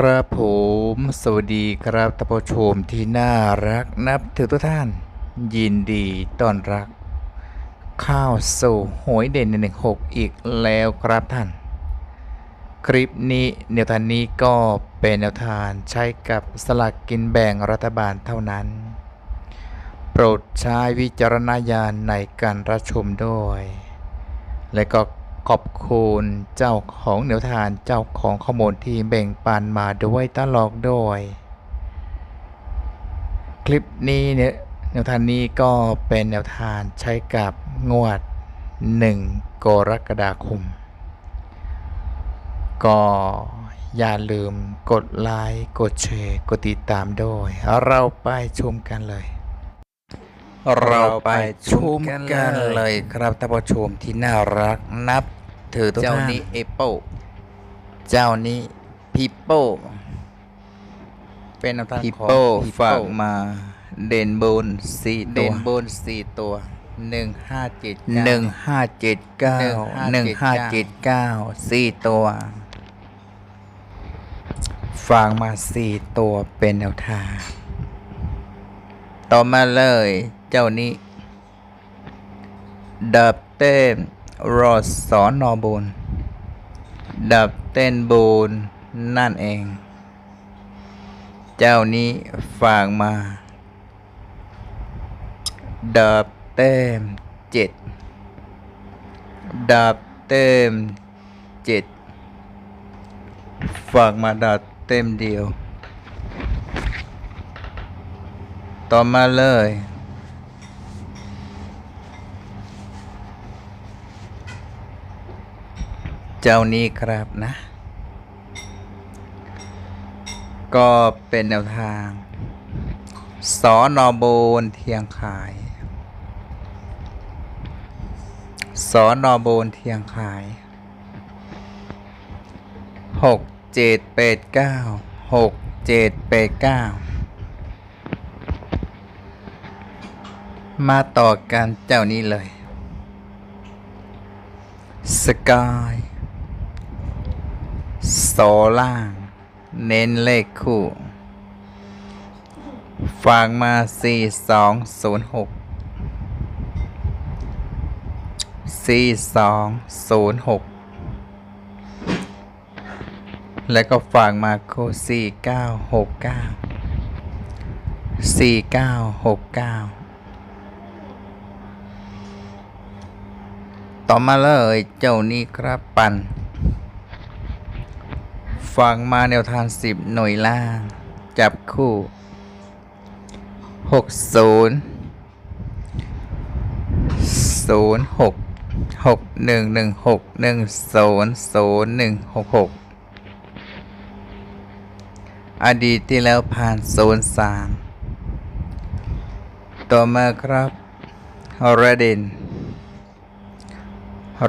ครับผมสวัสดีครับท่านผู้ชมที่น่ารักนับถือทุกท่าน ยินดีต้อนรับข้าวสู่หวยเด่นหนึ่งหกอีกแล้วครับท่าน คลิปนี้แนวทางนี้ก็เป็นแนวทางใช้กับสลากกินแบ่งรัฐบาลเท่านั้น โปรดใช้วิจารณญาณในการรับชมด้วย และก็ ขอบคุณเจ้าของแนวทางเจ้าของข้อมูลที่แบ่งปันมาด้วยตลอดด้วย คลิปนี้เนี่ยแนวทางนี้ก็เป็นแนวทางใช้กับงวด 1 กรกฎาคม ก็อย่าลืมกดไลค์กดแชร์ กดติดตามด้วย เราไปชมกันเลย เราไปชมกันเลยครับท่านผู้ชมที่น่ารักนับ ถือทุกท่านเจ้านี้เอโปเจ้านี้พีโป้เป็นแนวทางพีของโป้ People ฝากมาเด่นบนสี่เด่ตัวนบนสี่ตัวหนึ่งห้าเจ็ดหนึ่งห้าเจ็ดเก้าหนึ่งห้าเจ็ดเก้าสี่ตัวฝากมาสี่ตัวเป็นแนวทาง ต่อมาเลยเจ้านี้ดับเต้นรอสอนนอบุญดับเต้นบูนนั่นเอง เจ้านี้ฝากมาดับเต้มเจ็ดดับเต้มเจ็ดฝากมาดับเต็มเดียว ต่อมาเลย เจ้านี้ครับนะ ก็เป็นแนวทาง สอนอโบนเทียงขายสอนอโบนเทียงขายหกเจ็ดแปดเก้าหกเจ็ดแปดเก้า มาต่อกันเจ้านี้เลย สกายโซล่าง เน้นเลขคู่ ฝากมา 4206 4206 แล้วก็ฝากมาโค4969 4969 ต่อมาเลยเจ้านี้ครับปันฟังมาแนวทางสิบหน่วยล่าง จับคู่หกศูนย์ศูนย์หกหกหนึ่งหนึ่งหกหนึ่งศูนย์ศูนย์หนึ่งหกหกอดีตที่แล้วผ่านศูนย์สามต่อมาครับรเดน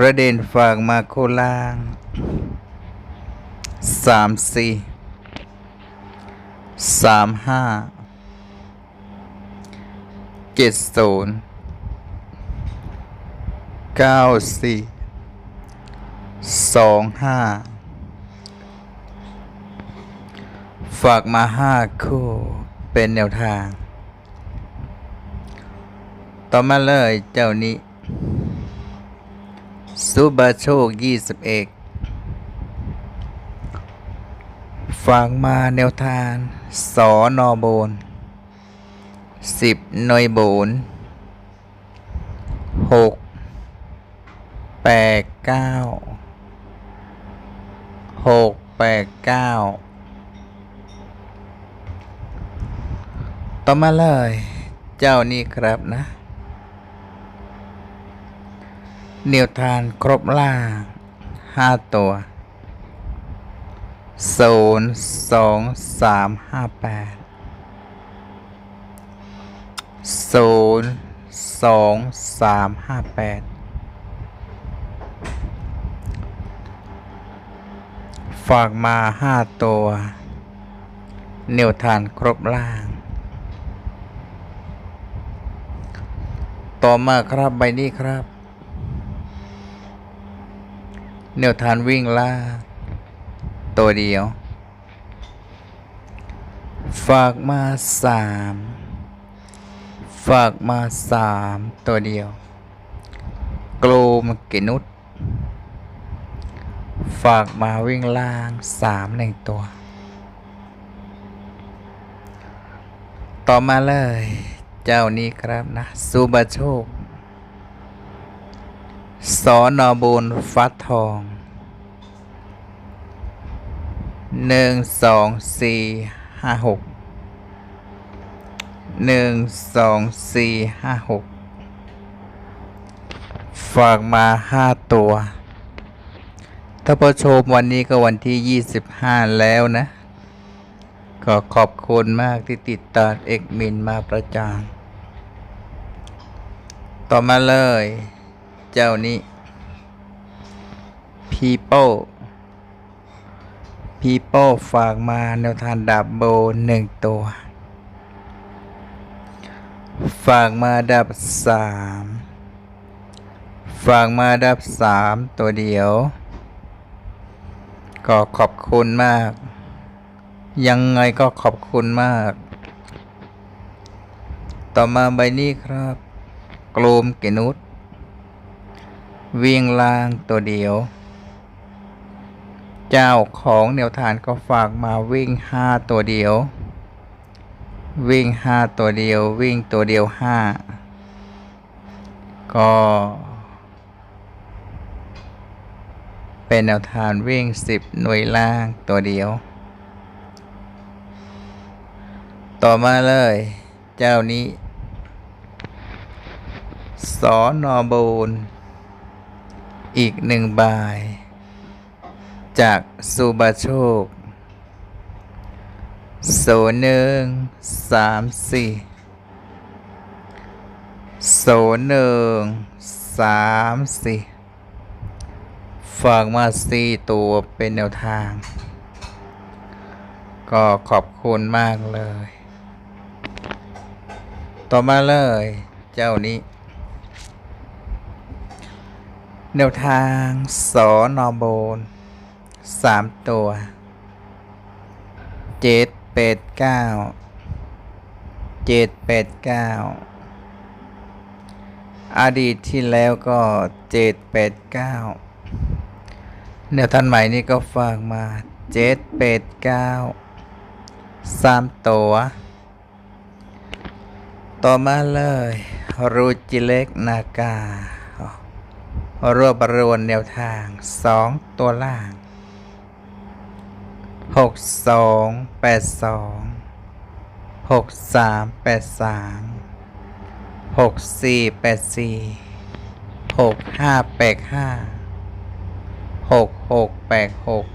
ระเด่นฝากมาโคล่างสามสี่สามห้าเจ็ดศูนย์เก้าสี่สองห้าฝากมาห้าคู่เป็นแนวทาง ต่อมาเลยเจ้านี้ สุบาโชคยี่สิบเอกฟังมาแนวทางสอนอโบนสิบหน่วยโบนหกแปดเก้าหกแปดเก้าต่อมาเลย เจ้านี่ครับนะ เนียวทานครบล่างห้าตัวศูนย์สองสามห้าแปดศูนย์สองสามห้าแปดฝากมาห้าตัวเนียวทานครบล่าง ต่อมาครับใบนี้ครับ แนวทานวิ่งล่า ตัวเดียว ฝากมาสามฝากมาสามตัวเดียวโกลมกินุษฝากมาวิ่งล่างสามหนึ่งตัว ต่อมาเลย เจ้านี้ครับนะซูบาโชค สอนอบูนฟัดทองหนึ่งสองสี่ห้าหกหนึ่งสองสี่ห้าหกฝากมาห้าตัวถ้าผู้ชมวันนี้ก็วันที่25แล้วนะ ก็ขอบคุณมากที่ติดตามเอกมินมาประจานต่อมาเลย เจ้านี้ people people ฝากมาแนวทางดับโบหนึ่งตัว ฝากมาดับสามฝากมาดับสามตัวเดียว ก็ขอบคุณมาก ยังไงก็ขอบคุณมาก ต่อมาใบนี้ครับ กลมเกนุษ วิ่งล่างตัวเดียว เจ้าของแนวทานก็ฝากมาวิ่งห้าตัวเดียว วิ่งห้าตัวเดียว วิ่งตัวเดียวห้าก็เป็นแนวทางวิ่ง 10 หน่วยล่างตัวเดียว ต่อมาเลย เจ้านี้สอนอบูน อีกหนึ่งบายจากซูบาโชคโซนหนึ่งสามสี่โซนหนึ่งสามสี่ฝากมาสี่ตัวเป็นแนวทาง ก็ขอบคุณมากเลย ต่อมาเลย เจ้านี้ แนวทางสอนอโบนสามตัวเจ็ดแปดเก้าเจ็ดแปดเก้าอดีตที่แล้วก็เจ็ดแปดเก้าแนวทันใหม่นี่ก็ฝากมาเจ็ดเปดเก้าสามตัว ต่อมาเลย รูจิเล็กนากา รวบรวมแนวทางสองตัวล่างหกสองแปดสองหกสามแปดสามหกสี่แปดสี่หกห้าแปดห้าหกหกแปดหก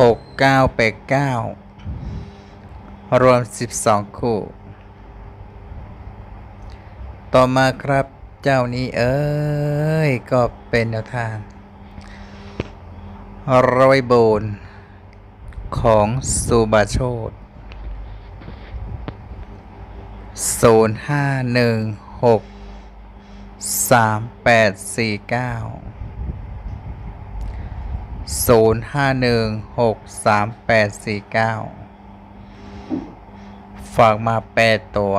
หกเก้าแปดเก้ารวมสิบสองคู่ ต่อมาครับ เจ้านี้เอ้ย ก็เป็นแนวทางรอยโบน ของสุบาโชดศูนย์ห้าหนึ่งหกสามแปดสี่เก้าศูนย์ห้าหนึ่งหกสามแปดสี่เก้าฝากมาแปดตัว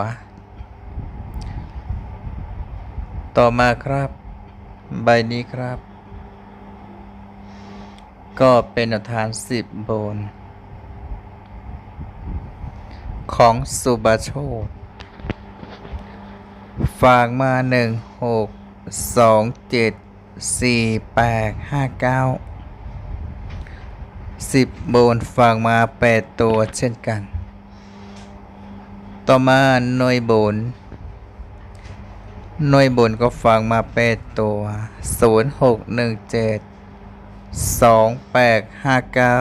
ต่อมาครับ ใบนี้ครับ ก็เป็นแนวทานสิบโบน ของสุบาโชตฝากมาหนึ่งหกสองเจ็ดสี่แปดห้าเก้าสิบโบนฝากมาแปดตัวเช่นกัน ต่อมาหน่วยโบน หน่วยบนก็ฝากมาแปดตัวศูนย์หกหนึ่งเจ็ดสองแปดห้าเก้า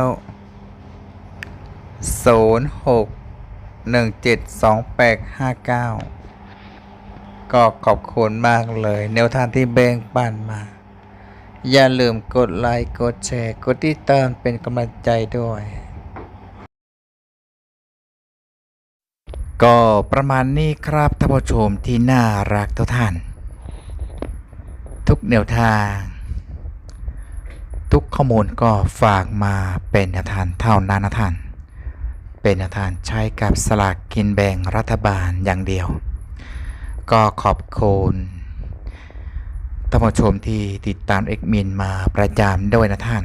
ศูนย์หกหนึ่งเจ็ดสองแปดห้าเก้าก็ขอบคุณมากเลย แนวทางที่แบ่งปันมา อย่าลืมกดไลค์ กดแชร์ กดติดตามเป็นกำลังใจด้วย ก็ประมาณนี้ครับท่านผู้ชมที่น่ารักทุกท่าน ทุกแนวทาง ทุกข้อมูลก็ฝากมาเป็นแนวทางเท่านั้นนะท่าน เป็นแนวทางใช้กับสลากกินแบ่งรัฐบาลอย่างเดียว ก็ขอบคุณท่านผู้ชมที่ติดตามเอกมินมาประจำด้วยนะท่าน